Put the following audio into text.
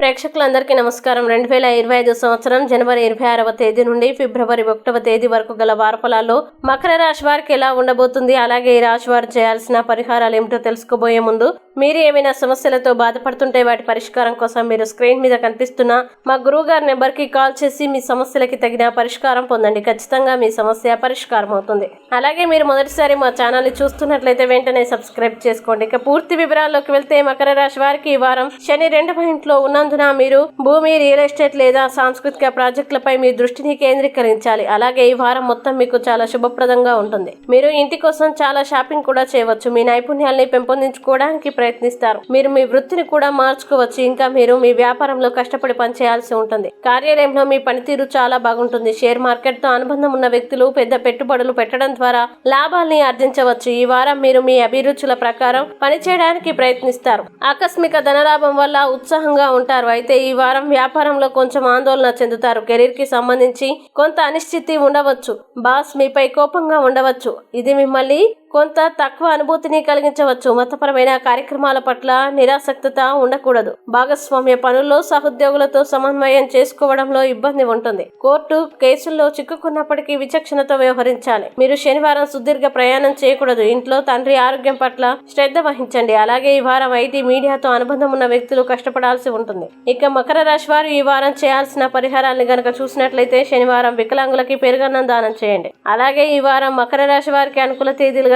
ప్రేక్షకులందరికీ నమస్కారం. రెండు వేల ఇరవై ఐదు సంవత్సరం జనవరి ఇరవై ఆరవ తేదీ నుండి ఫిబ్రవరి ఒకటవ తేదీ వరకు గల వారఫలాల్లో మకర రాశి వారికి ఎలా ఉండబోతుంది అలాగే ఈ రాశి వారు చేయాల్సిన పరిహారాలు ఏమిటో తెలుసుకోబోయే ముందు మీరు ఏమైనా సమస్యలతో బాధపడుతుంటే వాటి పరిష్కారం కోసం మీరు స్క్రీన్ మీద కనిపిస్తున్న మా గురువు గారి నెంబర్కి కాల్ చేసి మీ సమస్యలకి తగిన పరిష్కారం పొందండి. ఖచ్చితంగా మీ సమస్య పరిష్కారం అవుతుంది. అలాగే మీరు మొదటిసారి మా ఛానల్ని చూస్తున్నట్లయితే వెంటనే సబ్స్క్రైబ్ చేసుకోండి. ఇక పూర్తి వివరాల్లోకి వెళ్తే మకర రాశి వారికి ఈ వారం శని రెండవ ఇంట్లో ఉన్న ఉన్నందున మీరు భూమి రియల్ ఎస్టేట్ లేదా సాంస్కృతిక ప్రాజెక్టులపై మీ దృష్టిని కేంద్రీకరించాలి. అలాగే ఈ వారం మొత్తం మీకు చాలా శుభప్రదంగా ఉంటుంది. మీరు ఇంటి కోసం చాలా షాపింగ్ కూడా చేయవచ్చు. మీ నైపుణ్యాల్ని పెంపొందించుకోవడానికి ప్రయత్నిస్తారు. మీరు మీ వృత్తిని కూడా మార్చుకోవచ్చు. ఇంకా మీరు మీ వ్యాపారంలో కష్టపడి పనిచేయాల్సి ఉంటుంది. కార్యాలయంలో మీ పనితీరు చాలా బాగుంటుంది. షేర్ మార్కెట్తో అనుబంధం ఉన్న వ్యక్తులు పెద్ద పెట్టుబడులు పెట్టడం ద్వారా లాభాల్ని ఆర్జించవచ్చు. ఈ వారం మీరు మీ అభిరుచుల ప్రకారం పనిచేయడానికి ప్రయత్నిస్తారు. ఆకస్మిక ధనలాభం వల్ల ఉత్సాహంగా ఉంటారు. అయితే ఈ వారం వ్యాపారంలో కొంచెం ఆందోళన చెందుతారు. కెరీర్కి సంబంధించి కొంత అనిశ్చితి ఉండవచ్చు. బాస్ మీపై కోపంగా ఉండవచ్చు. ఇది మిమ్మల్ని కొంత తక్కువ అనుభూతిని కలిగించవచ్చు. మతపరమైన కార్యక్రమాల పట్ల నిరాసక్తత ఉండకూడదు. భాగస్వామ్య పనుల్లో సహోద్యోగులతో సమన్వయం చేసుకోవడంలో ఇబ్బంది ఉంటుంది. కోర్టు కేసుల్లో చిక్కుకున్నప్పటికీ విచక్షణతో వ్యవహరించాలి. మీరు శనివారం సుదీర్ఘ ప్రయాణం చేయకూడదు. ఇంట్లో తండ్రి ఆరోగ్యం పట్ల శ్రద్ధ వహించండి. అలాగే ఈ వారం ఐటీ మీడియాతో అనుబంధం ఉన్న వ్యక్తులు కష్టపడాల్సి ఉంటుంది. ఇక మకర రాశి వారు ఈ వారం చేయాల్సిన పరిహారాన్ని గనక చూసినట్లయితే శనివారం వికలాంగులకి పెరుగన్నం దానం చేయండి. అలాగే ఈ వారం మకర రాశి వారికి అనుకూల తేదీలుగా